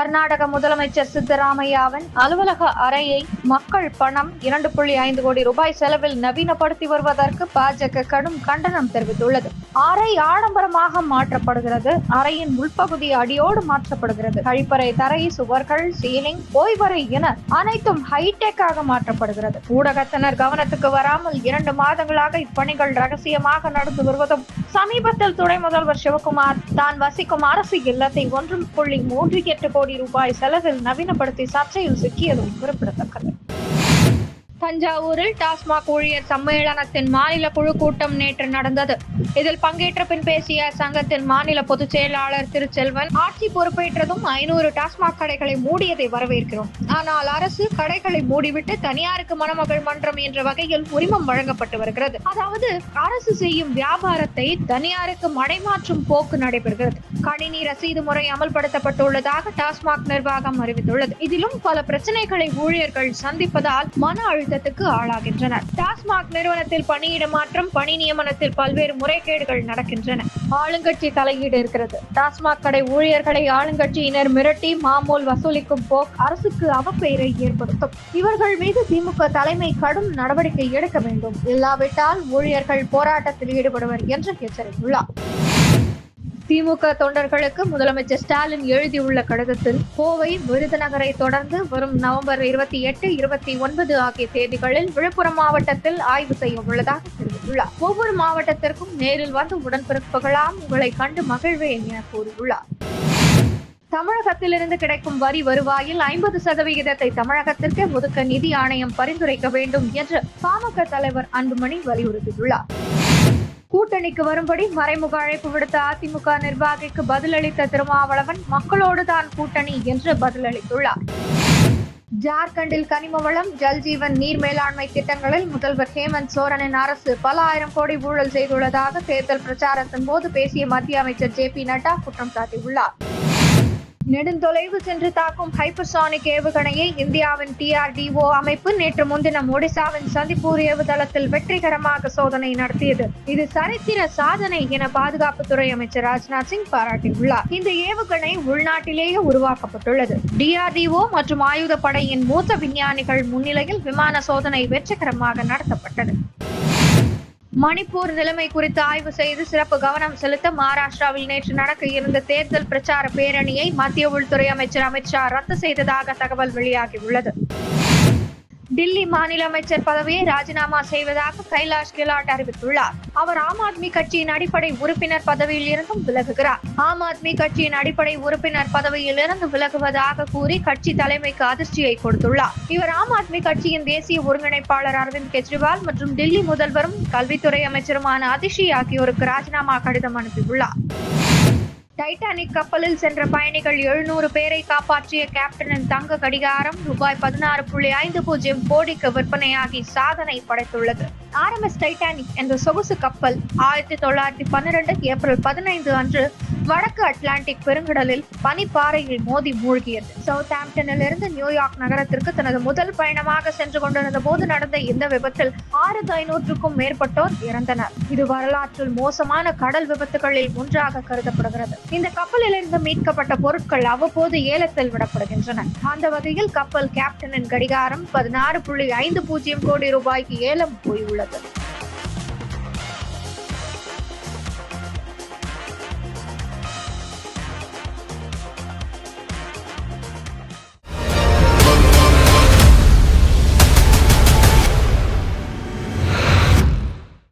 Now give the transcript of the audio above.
கர்நாடக முதலமைச்சர் சித்தராமையாவின் அலுவலக அறையை மக்கள் பணம் இரண்டு புள்ளி ஐந்து கோடி ரூபாய் செலவில் நவீனப்படுத்தி வருவதற்கு பாஜக கடும் கண்டனம் தெரிவித்துள்ளது. அறை ஆடம்பரமாக மாற்றப்படுகிறது. அறையின் உள்பகுதி அடியோடு மாற்றப்படுகிறது. கழிப்பறை தரை சுவர்கள் சீலிங் ஓய்வறை என அனைத்தும் ஹைடெக்காக மாற்றப்படுகிறது. ஊடகத்தினர் கவனத்துக்கு வராமல் இரண்டு மாதங்களாக இப்பணிகள் ரகசியமாக நடந்து வருவதும் சமீபத்தில் துணை முதல்வர் சிவகுமார் தான் வசிக்கும் அரசு இல்லத்தை ஒன்று புள்ளி மூன்று எட்டு கோடி ரூபாய் செலவில் நவீனப்படுத்தி சர்ச்சையில் சிக்கியதும் குறிப்பிடத்தக்கது. தஞ்சாவூரில் டாஸ்மாக் ஊழியர் சம்மேளனத்தின் மாநில குழு கூட்டம் நேற்று நடந்தது. இதில் பங்கேற்ற பின் பேசிய சங்கத்தின் மாநில பொதுச் செயலாளர் திருச்செல்வன் ஆட்சி பொறுப்பேற்றதும் ஐநூறு டாஸ்மாக் கடைகளை மூடியதை வரவேற்கிறோம். ஆனால் அரசு கடைகளை மூடிவிட்டு தனியாருக்கு மணமகள் மன்றம் என்ற வகையில் உரிமம் வழங்கப்பட்டு வருகிறது. அதாவது அரசு செய்யும் வியாபாரத்தை தனியாருக்கு மடைமாற்றும் போக்கு நடைபெறுகிறது. கணினி ரசீது முறை அமல்படுத்தப்பட்டுள்ளதாக டாஸ்மாக் நிர்வாகம் அறிவித்துள்ளது. இதிலும் பல பிரச்சனைகளை ஊழியர்கள் சந்திப்பதால் மன அழுத்தத்துக்கு ஆளாகின்றனர் டாஸ்மாக் நிறுவனத்தில் பணியிட மாற்றம் பணி நியமனத்தில் பல்வேறு முறைகேடுகள் நடக்கின்றன. ஆளுங்கட்சி தலையீடு இருக்கிறது. டாஸ்மாக் கடை ஊழியர்களை ஆளுங்கட்சியினர் மிரட்டி மாமூல் வசூலிக்கும் போக் அரசுக்கு அவப்பெயரை ஏற்படுத்தும். இவர்கள் மீது திமுக தலைமை கடும் நடவடிக்கை எடுக்க வேண்டும். இல்லாவிட்டால் ஊழியர்கள் போராட்டத்தில் ஈடுபடுவர் என்று எச்சரித்துள்ளார். திமுக தொண்டர்களுக்கு முதலமைச்சர் ஸ்டாலின் எழுதியுள்ள கடிதத்தில் கோவை விருதுநகரை தொடர்ந்து வரும் நவம்பர் இருபத்தி எட்டு இருபத்தி ஒன்பது ஆகிய தேதிகளில் விழுப்புரம் மாவட்டத்தில் ஆய்வு செய்ய உள்ளதாக தெரிவித்துள்ளார். ஒவ்வொரு மாவட்டத்திற்கும் நேரில் வந்து உடன்பிறப்புகளாம் உங்களை கண்டு மகிழ்வேன் என கூறியுள்ளார். தமிழகத்திலிருந்து கிடைக்கும் வரி வருவாயில் ஐம்பது சதவிகிதத்தை தமிழகத்திற்கு ஒதுக்க நிதி ஆணையம் பரிந்துரைக்க வேண்டும் என்று பாமக தலைவர் அன்புமணி வலியுறுத்தியுள்ளார். கூட்டணிக்கு வரும்படி மறைமுக அழைப்பு விடுத்த அதிமுக நிர்வாகிக்கு பதிலளித்த திருமாவளவன் மக்களோடு தான் கூட்டணி என்று பதிலளித்துள்ளார். ஜார்க்கண்டில் கனிம வளம் ஜல்ஜீவன் நீர் மேலாண்மை திட்டங்களில் முதல்வர் ஹேமந்த் சோரனின் அரசு பல ஆயிரம் கோடி ஊழல் செய்துள்ளதாக தேர்தல் பிரச்சாரத்தின் போது பேசிய மத்திய அமைச்சர் ஜே பி நட்டா குற்றம் சாட்டியுள்ளார். நெடுந்தொலைவு சென்று தாக்கும் ஹைப்பர்சானிக் ஏவுகணையை இந்தியாவின் டிஆர்டிஓ அமைப்பு நேற்று முன்தினம் ஒடிசாவின் சந்திப்பூர் ஏவுதளத்தில் வெற்றிகரமாக சோதனை நடத்தியது. இது சரித்திர சாதனை என பாதுகாப்புத்துறை அமைச்சர் ராஜ்நாத் சிங் பாராட்டியுள்ளார். இந்த ஏவுகணை உள்நாட்டிலேயே உருவாக்கப்பட்டுள்ளது. டிஆர்டிஓ மற்றும் ஆயுதப்படையின் மூத்த விஞ்ஞானிகள் முன்னிலையில் விமான சோதனை வெற்றிகரமாக நடத்தப்பட்டது. மணிப்பூர் நிலைமை குறித்து ஆய்வு செய்து சிறப்பு கவனம் செலுத்த மகாராஷ்டிராவில் நேற்று நடக்க இருந்த தேர்தல் பிரச்சார பேரணியை மத்திய உள்துறை அமைச்சர் அமித்ஷா ரத்து செய்ததாக தகவல் வெளியாகியுள்ளது. டில்லி மாநில அமைச்சர் பதவியை ராஜினாமா செய்வதாக கைலாஷ் கெலாட் அறிவித்துள்ளார். அவர் ஆம் ஆத்மி கட்சியின் அடிப்படை உறுப்பினர் பதவியில் இருந்தும் விலகுகிறார். ஆம் ஆத்மி கட்சியின் அடிப்படை உறுப்பினர் பதவியில் இருந்து விலகுவதாக கூறி கட்சி தலைமைக்கு அதிர்ச்சியை கொடுத்துள்ளார். இவர் ஆம் ஆத்மி கட்சியின் தேசிய ஒருங்கிணைப்பாளர் அரவிந்த் கெஜ்ரிவால் மற்றும் டெல்லி முதல்வரும் கல்வித்துறை அமைச்சருமான அதிஷி ஆகியோருக்கு ராஜினாமா கடிதம் அனுப்பியுள்ளார். டைட்டானிக் கப்பலில் சென்ற பயணிகள் எழுநூறு பேரை காப்பாற்றிய கேப்டனின் தங்க கடிகாரம் ரூபாய் பதினாறு புள்ளி ஐந்து பூஜ்ஜியம் கோடிக்கு விற்பனையாகி சாதனை படைத்துள்ளது. ஆர்எம்எஸ் டைட்டானிக் என்ற சொகுசு கப்பல் ஆயிரத்தி தொள்ளாயிரத்தி பன்னிரண்டு ஏப்ரல் பதினைந்து அன்று வடக்கு அட்லாண்டிக் பெருங்கடலில் பனிப்பாறையில் மோதி மூழ்கியது. சவுத் ஆம்டனில் இருந்து நியூயார்க் நகரத்திற்கு தனது முதல் பயணமாக சென்று கொண்டிருந்த போது நடந்த இந்த விபத்தில் ஆயிரத்து ஐநூற்றுக்கும் மேற்பட்டோர் இறந்தனர். இது வரலாற்றில் மோசமான கடல் விபத்துகளில் ஒன்றாக கருதப்படுகிறது. இந்த கப்பலில் இருந்து மீட்கப்பட்ட பொருட்கள் அவ்வப்போது ஏலத்தில் விடப்படுகின்றன. அந்த வகையில் கப்பல் கேப்டனின் கடிகாரம் பதினாறு புள்ளி ஐந்து பூஜ்ஜியம் கோடி ரூபாய்க்கு ஏலம் போயுள்ளது.